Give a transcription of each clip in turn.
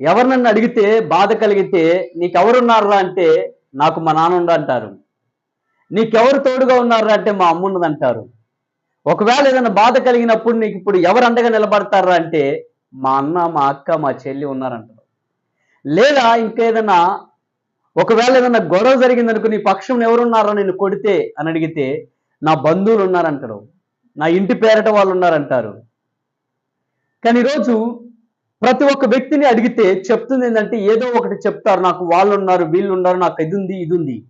ఎవరు నన్ను అడిగితే బాధ కలిగితే నీకెవరున్నారా అంటే నాకు మా నాన్న అంటారు నీకెవరు తోడుగా ఉన్నారా అంటే మా అమ్మున్నది అంటారు ఒకవేళ ఏదైనా బాధ కలిగినప్పుడు నీకు ఇప్పుడు ఎవరు అండగా నిలబడతారా అంటే మా అన్న మా అక్క మా చెల్లి ఉన్నారంటారు. లేదా ఇంకేదైనా ఒకవేళ ఏదైనా గొడవ జరిగిందనుకో నీ పక్షం ఎవరున్నారా నేను కొడితే అని అడిగితే నా బంధువులు ఉన్నారంటారు. నా ఇంటి పేరట వాళ్ళు ఉన్నారంటారు. కానీ ఈరోజు ప్రతి ఒక్క వ్యక్తిని అడిగితే చెప్తుంది ఏంటంటే ఏదో ఒకటి చెప్తారు. నాకు వాళ్ళు ఉన్నారు వీళ్ళు ఉన్నారు నాకు ఇది ఉంది ఇది ఉంది.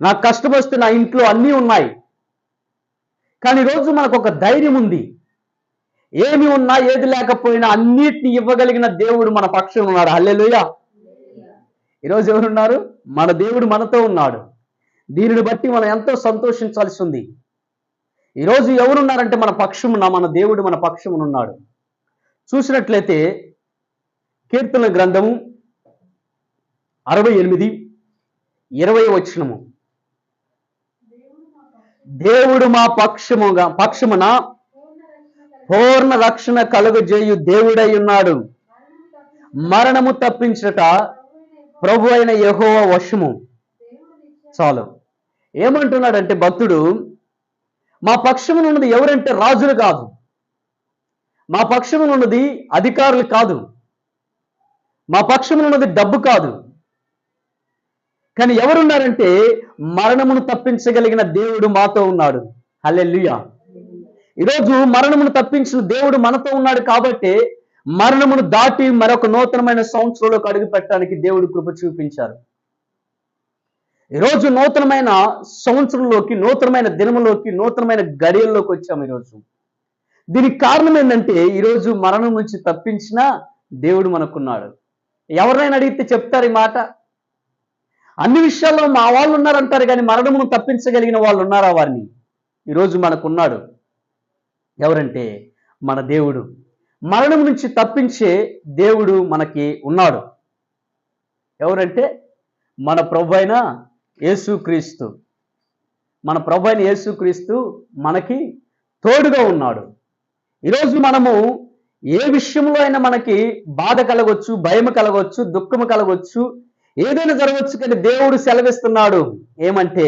నాకు కష్టం వస్తే నా ఇంట్లో అన్నీ ఉన్నాయి. కానీ ఈరోజు మనకు ఒక ధైర్యం ఉంది. ఏమి ఉన్నా ఏది లేకపోయినా అన్నిటిని ఇవ్వగలిగిన దేవుడు మన పక్షం ఉన్నాడు. హల్లెలుయ. ఈరోజు ఎవరున్నారు? మన దేవుడు మనతో ఉన్నాడు. దీనిని బట్టి మనం ఎంతో సంతోషించాల్సి ఉంది. ఈరోజు ఎవరున్నారంటే మన పక్షమున మన దేవుడు మన పక్షమునున్నాడు చూసినట్లయితే కీర్తన గ్రంథము అరవై ఎనిమిది ఇరవై వచ్చినము దేవుడు మా పక్షముగా పక్షమున పూర్ణ రక్షణ కలుగజేయు దేవుడై ఉన్నాడు. మరణము తప్పించట ప్రభు అయిన యహోవ వశము. చాలు. ఏమంటున్నాడంటే భక్తుడు మా పక్షమున ఉన్నది ఎవరంటే రాజులు కాదు. మా పక్షమునున్నది అధికారులు కాదు. మా పక్షమునున్నది డబ్బు కాదు. కానీ ఎవరున్నారంటే మరణమును తప్పించగలిగిన దేవుడు మాతో ఉన్నాడు. హల్లెలూయా. ఈరోజు మరణమును తప్పించిన దేవుడు మనతో ఉన్నాడు కాబట్టి మరణమును దాటి మరొక నూతనమైన సంవత్సరంలోకి అడుగు పెట్టడానికి దేవుడు కృప చూపించారు. ఈరోజు నూతనమైన సంవత్సరంలోకి నూతనమైన దినములోకి నూతనమైన గడియల్లోకి వచ్చాము ఈరోజు. దీనికి కారణం ఏంటంటే ఈరోజు మరణం నుంచి తప్పించిన దేవుడు మనకున్నాడు. ఎవరినైనా అడిగితే చెప్తారు ఈ మాట. అన్ని విషయాల్లో మా వాళ్ళు ఉన్నారంటారు కానీ మరణమును తప్పించగలిగిన వాళ్ళు ఉన్నారా వారిని? ఈరోజు మనకున్నాడు. ఎవరంటే మన దేవుడు. మరణం నుంచి తప్పించే దేవుడు మనకి ఉన్నాడు. ఎవరంటే మన ప్రభు అయిన యేసుక్రీస్తు మన ప్రభు అయిన యేసుక్రీస్తు మనకి తోడుగా ఉన్నాడు. ఈరోజు మనము ఏ విషయంలో అయినా మనకి బాధ కలగొచ్చు భయం కలగొచ్చు దుఃఖము కలగొచ్చు ఏదైనా జరగవచ్చు కానీ దేవుడు సెలవిస్తున్నాడు. ఏమంటే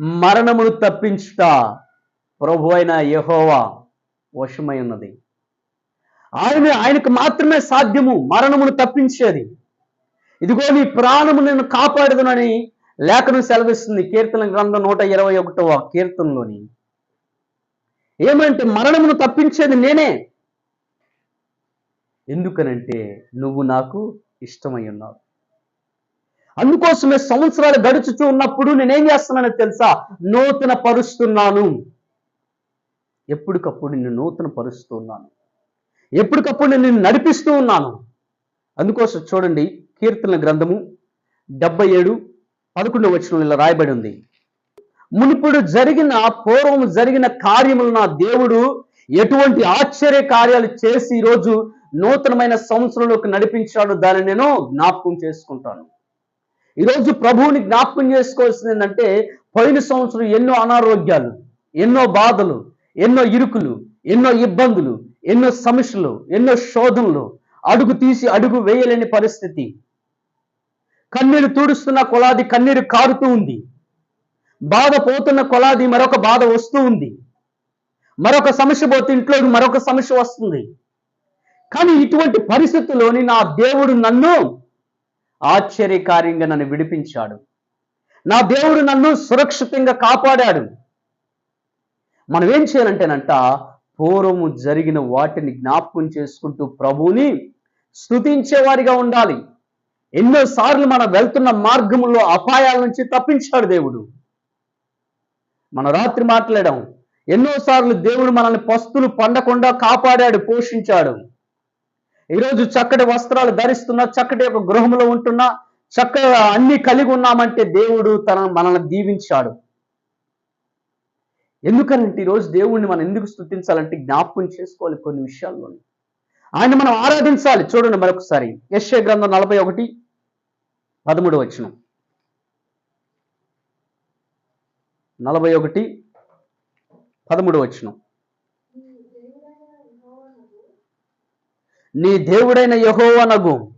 మరణమును తప్పించుట ప్రభు అయిన యహోవా వశమై ఉన్నది. ఆయన ఆయనకు మాత్రమే సాధ్యము మరణమును తప్పించేది. ఇదిగో నీ ప్రాణము నేను కాపాడదునని లేఖను సెలవిస్తుంది. కీర్తన గ్రంథం నూట ఇరవై ఒకటవ కీర్తనలోని ఏమంటే మరణమును తప్పించేది నేనే. ఎందుకనంటే నువ్వు నాకు ఇష్టమై ఉన్నావు. అందుకోసమే సంవత్సరాలు గడుచుతూ ఉన్నప్పుడు నేనేం చేస్తున్నానో తెలుసా? నూతన పరుస్తున్నాను. ఎప్పటికప్పుడు నిన్ను నూతన పరుస్తున్నాను ఎప్పటికప్పుడు నేను నిన్ను నడిపిస్తూ ఉన్నాను. అందుకోసం చూడండి కీర్తన గ్రంథము డెబ్బై ఏడు పదకొండవ వచ్చిన ఇలా రాయబడి ఉంది. మునిపుడు జరిగిన పూర్వం జరిగిన కార్యములు నా దేవుడు ఎటువంటి ఆశ్చర్య కార్యాలు చేసి ఈరోజు నూతనమైన సంవత్సరంలోకి నడిపించాడు దాన్ని నేను జ్ఞాపకం చేసుకుంటాను. ఈరోజు ప్రభువుని జ్ఞాపకం చేసుకోవాల్సింది ఏంటంటే పోయిన సంవత్సరం ఎన్నో అనారోగ్యాలు ఎన్నో బాధలు ఎన్నో ఇరుకులు ఎన్నో ఇబ్బందులు ఎన్నో సమస్యలు ఎన్నో శోధనలు అడుగు తీసి అడుగు వేయలేని పరిస్థితి. కన్నీరు తుడుస్తున్న కొలాది కన్నీరు కారుతూ ఉంది. బాధ పోతున్న కొలాది మరొక బాధ వస్తూ ఉంది. మరొక సమస్య పోతే ఇంట్లో మరొక సమస్య వస్తుంది. కానీ ఇటువంటి పరిస్థితుల్లోని నా దేవుడు నన్ను ఆశ్చర్యకార్యంగా నన్ను విడిపించాడు. నా దేవుడు నన్ను సురక్షితంగా కాపాడాడు. మనం ఏం చేయాలంటేనంట పూర్వము జరిగిన వాటిని జ్ఞాపకం చేసుకుంటూ ప్రభువుని స్తుతించేవారిగా ఉండాలి. ఎన్నోసార్లు మనం వెళ్తున్న మార్గములో అపాయాల నుంచి తప్పించాడు దేవుడు. మన రాత్రి మాట్లాడాం. ఎన్నోసార్లు దేవుడు మనల్ని పస్తులు పండకుండా కాపాడాడు పోషించాడు. ఈరోజు చక్కటి వస్త్రాలు ధరిస్తున్నా చక్కటి యొక్క గృహంలో ఉంటున్నా చక్కగా అన్ని కలిగి ఉన్నామంటే దేవుడు తన మనల్ని దీవించాడు. ఎందుకనంటే ఈరోజు దేవుణ్ణి మనం ఎందుకు స్థుతించాలంటే జ్ఞాపకం చేసుకోవాలి కొన్ని విషయాల్లో ఆయన మనం ఆరాధించాలి. చూడండి మరొకసారి. యశ్వ గ్రంథం నలభై ఒకటి పదమూడు వచ్చినాం నలభై ఒకటి పదమూడు వచ్చిన నీ దేవుడైన యహోవనగు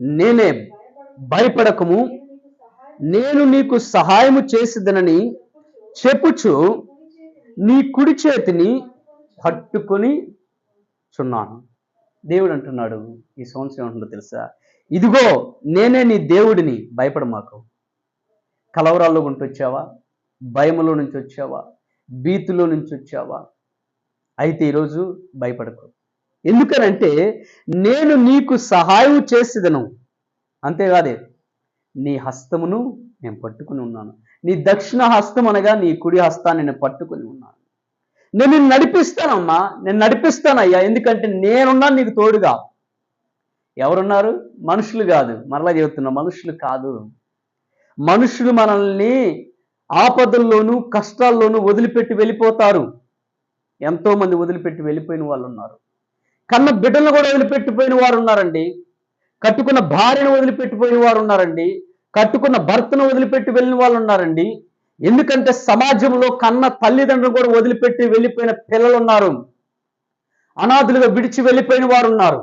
నేనే భయపడకము. నేను నీకు సహాయము చేసిదనని చెప్పుచు నీ కుడి చేతిని పట్టుకొని చున్నాను. దేవుడు అంటున్నాడు ఈ సంవత్సరం ఏమంటుందో తెలుసా? ఇదిగో నేనే నీ దేవుడిని భయపడమాకు. కలవరాల్లో ఉంటొచ్చావా? భయములో నుంచి వచ్చావా? భీతిలో నుంచి వచ్చావా? అయితే ఈరోజు భయపడకు. ఎందుకనంటే నేను నీకు సహాయం చేసేదను. అంతేకాదే నీ హస్తమును నేను పట్టుకుని ఉన్నాను. నీ దక్షిణ హస్తం అనగా నీ కుడి హస్తాన్ని నేను పట్టుకుని ఉన్నాను. నేను నిన్ను నడిపిస్తానమ్మా నేను నడిపిస్తానయ్యా. ఎందుకంటే నేనున్నాను నీకు తోడుగా. ఎవరున్నారు? మనుషులు కాదు. మరలా చెబుతున్నా మనుషులు కాదు. మనుషులు మనల్ని ఆపదల్లోనూ కష్టాల్లోనూ వదిలిపెట్టి వెళ్ళిపోతారు. ఎంతో మంది వదిలిపెట్టి వెళ్ళిపోయిన వాళ్ళు ఉన్నారు కన్న బిడ్డలను కూడా వదిలిపెట్టిపోయిన వారు ఉన్నారండి కట్టుకున్న భార్యను వదిలిపెట్టిపోయిన వారు ఉన్నారండి కట్టుకున్న భర్తను వదిలిపెట్టి వెళ్ళిన వాళ్ళు ఉన్నారండి ఎందుకంటే సమాజంలో కన్న తల్లిదండ్రులు కూడా వదిలిపెట్టి వెళ్ళిపోయిన పిల్లలు ఉన్నారు అనాథులుగా విడిచి వెళ్ళిపోయిన వారు ఉన్నారు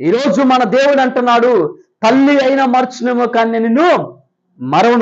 ఈరోజు మన దేవుడు అంటున్నాడు తల్లి అయినా మర్చినేమో కానీ నిన్ను మరవను